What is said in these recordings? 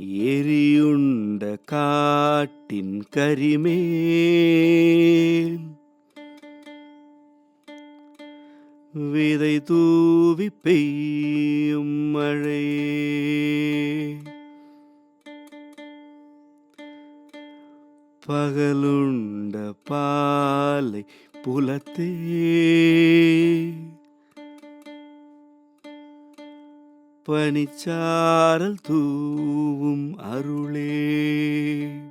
எரியுண்ட காட்டின் கரிமேல் விதை தூவி பெய்யும் மழை. பகலுண்ட பாலை புலத்தே. பனிச்சாரல் தூவும் அருளே.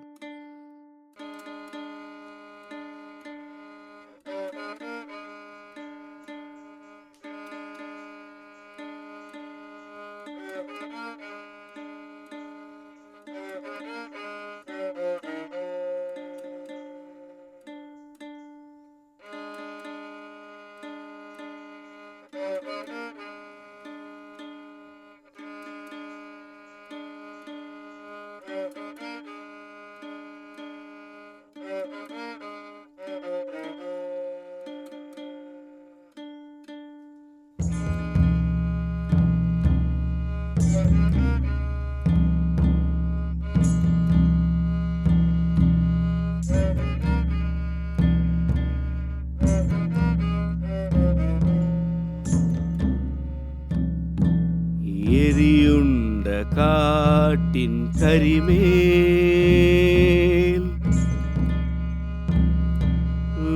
காட்டின் கரிமேல்.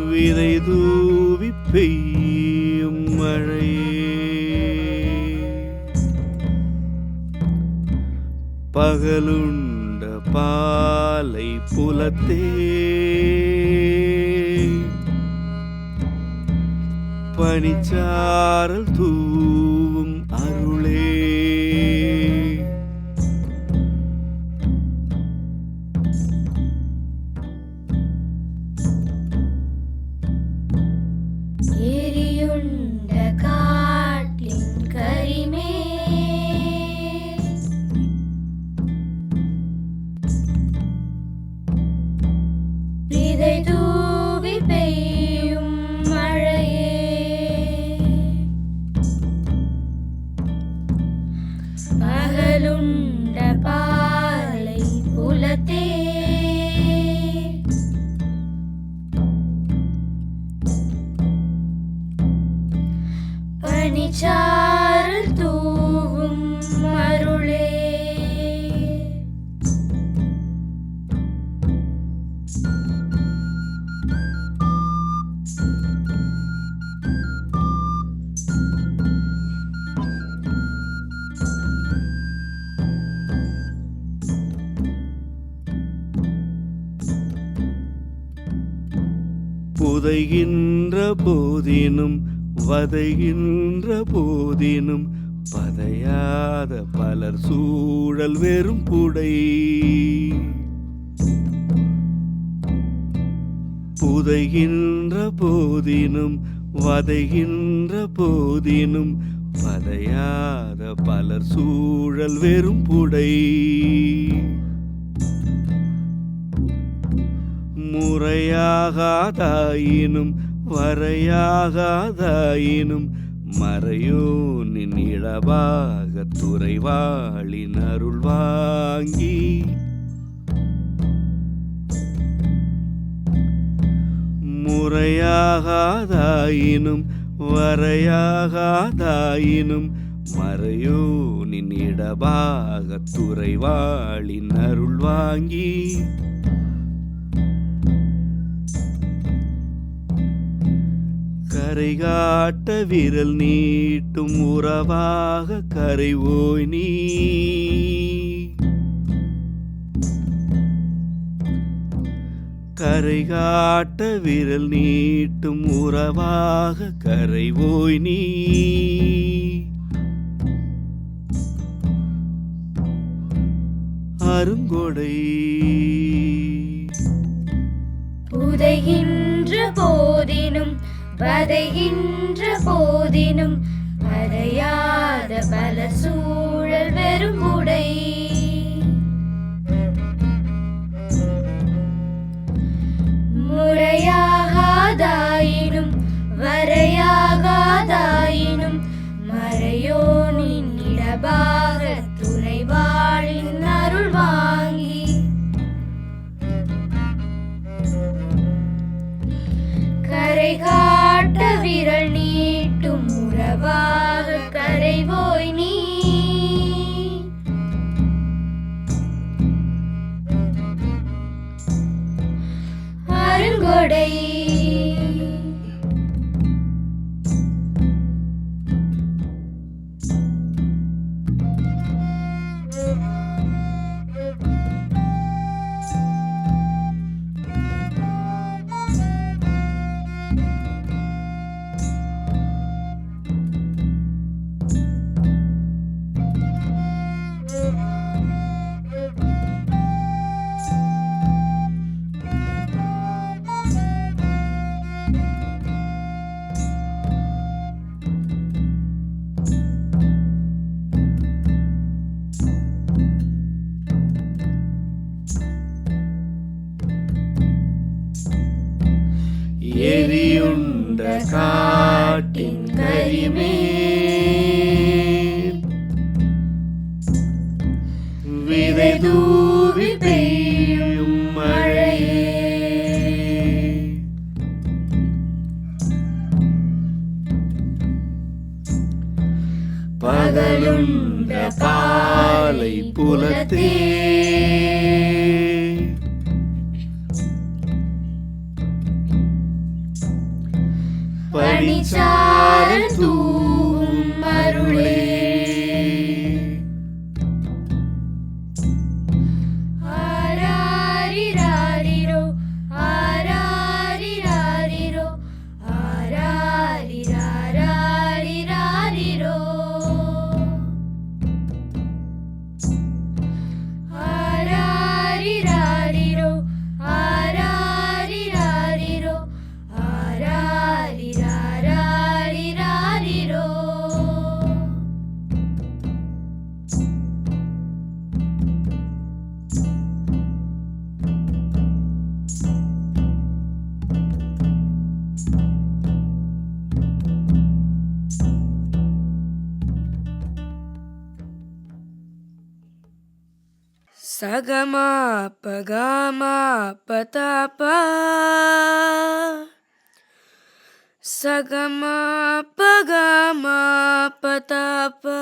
விதை தூவி பெய்யும் மழையே. பகலுண்ட பாலை புலத்தே. பனிச்சாரல் தூ எரியுண்ட புதைகின்ற போதினும் வதைகின்ற போதினும் பதையாத பலர் சூழல் வெறும் புடை. புதைகின்ற போதினும் வதைகின்ற போதினும் வதையாத பலர் சூழல் வெறும் புடை. முறையாகாதாயினும் வரையாகாதாயினும் மறையோனின் இழவாக துறைவாளின் அருள் வாங்கி முறையாகாதாயினும் வரையாகாதாயினும் மறையோ நின் இடபாக துறைவாளின் அருள் வாங்கி. கரை காட்ட விரல் நீட்டும் உறவாக கரைவோய் நீ. கரை காட்ட விரல் நீட்டும் உறவாக கரை ஓய் நீ. அருங்கொடை. உதைகின்ற போதினும் வதைகின்ற போதினும் வதையாத பல சூழல் வெறும் உடை. அருங்கொடை எரியுண்ட காட்டின் கரிமேல் விதை தூ சகமா பகாமா பதாபா சகமா பகாமா பதாபா